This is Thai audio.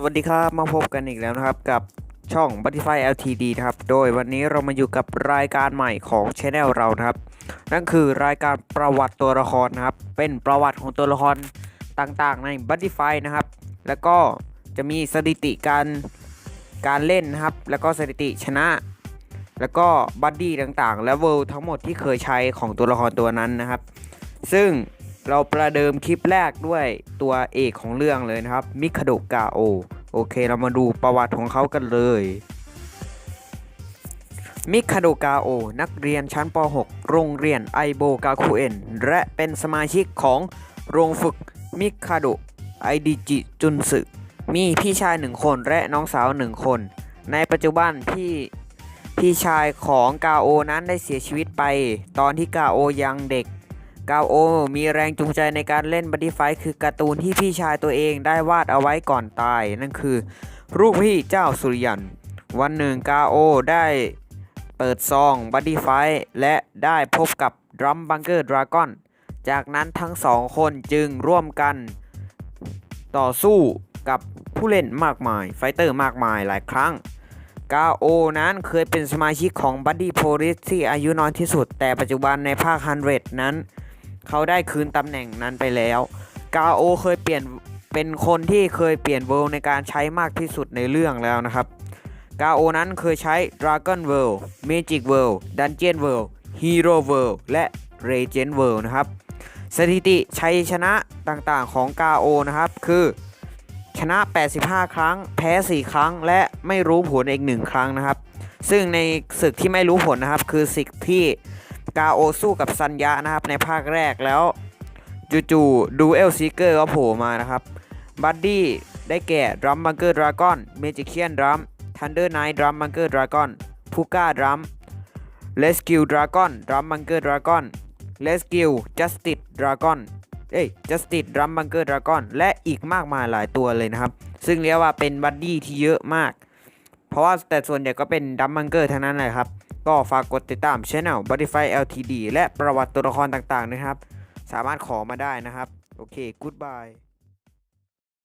สวัสดีครับมาพบกันอีกแล้วนะครับกับช่อง Butterfly LTD นะครับ โดยวันนี้เรามาอยู่กับรายการใหม่ของช anel เรานะครับ นั่นคือรายการประวัติตัวละครนะครับ เป็นประวัติของตัวละครต่างๆ ใน Butterfly นะครับ แล้วก็จะมีสถิติการการเล่นนะครับ แล้วก็สถิติชนะ แล้วก็บัดดี้ต่างๆ และเวลทั้งหมดที่เคยใช้ของตัวละครตัวนั้นนะครับ ซึ่ง เราประเดิมคลิปแรกด้วยตัวเอกของเรื่องเลยนะครับ มิคาโดกาโอ โอเค เรามาดูประวัติของเขากันเลย มิคาโดกาโอ นักเรียนชั้นป .6 โรงเรียนไอโบกาคุเอ็นและเป็นสมาชิกของโรงฝึกมิคาโดไอดิจิจุนสึมีพี่ชายหนึ่งคนและน้องสาวหนึ่งคน ในปัจจุบันพี่พี่ชายของกาโอนั้นได้เสียชีวิตไป ตอนที่กาโอยังเด็ก กาโอ มีแรงจูงใจในการเล่นบัดดี้ไฟท์คือการ์ตูนที่พี่ชายตัวเองได้วาดเอาไว้ก่อนตาย นั่นคือรูปพี่เจ้าสุริยัน วันหนึ่งกาโอได้เปิดซองบัดดี้ไฟท์และได้พบกับดรัมบังเกอร์ดราก้อนจากนั้นทั้งสองคนจึงร่วมกัน ต่อสู้กับผู้เล่นมากมาย ไฟเตอร์มากมายหลายครั้งกาโอนั้นเคยเป็นสมาชิกของบัดดี้โพลิสที่อายุน้อยที่สุด แต่ปัจจุบันในภาคฮันเรดนั้น เขาได้คืนตำแหน่งนั้นไปแล้ว กาโอเคยเปลี่ยนเป็นคนที่เคยเปลี่ยนเวิลด์ในการใช้มากที่สุดในเรื่องแล้วนะครับ กาโอนั้นเคยใช้ Dragon World Magic World Dungeon World Hero World และ Legend World นะครับ สถิติชัยชนะต่างๆของกาโอนะครับ คือชนะ 85 ครั้ง แพ้ 4 ครั้ง และไม่รู้ผลอีก 1 ครั้งนะครับ ซึ่งในศึกที่ไม่รู้ผลนะครับ คือศึกที่ กาโอสู้กับซันยะนะครับในภาคแรกแล้วจู่ๆดูเอลซิเกอร์ก็โผล่มานะครับบัดดี้ได้แก่ดรัมบังเกอร์ดราก้อนเมจิเคียนดรัมทันเดอร์ไนท์ดรัมบังเกอร์ดราก้อนพูก้าดรัมเลสกิลดราก้อนดรัมบังเกอร์ดราก้อนเลสกิลจัสติสดราก้อนเอ้ยจัสติสดรัมบังเกอร์ดราก้อนและอีกมากมายหลายตัวเลยนะครับ ซึ่งเรียกว่าเป็นบัดดี้ที่เยอะมาก เพราะว่าแต่ส่วนใหญ่ก็เป็นดัมบังเกอร์ทั้งนั้นเลยครับ ก็ฝากกดติดตามช่อง Bodify LTD และประวัติตัวละครต่างๆนะครับ สามารถขอมาได้นะครับ โอเค goodbye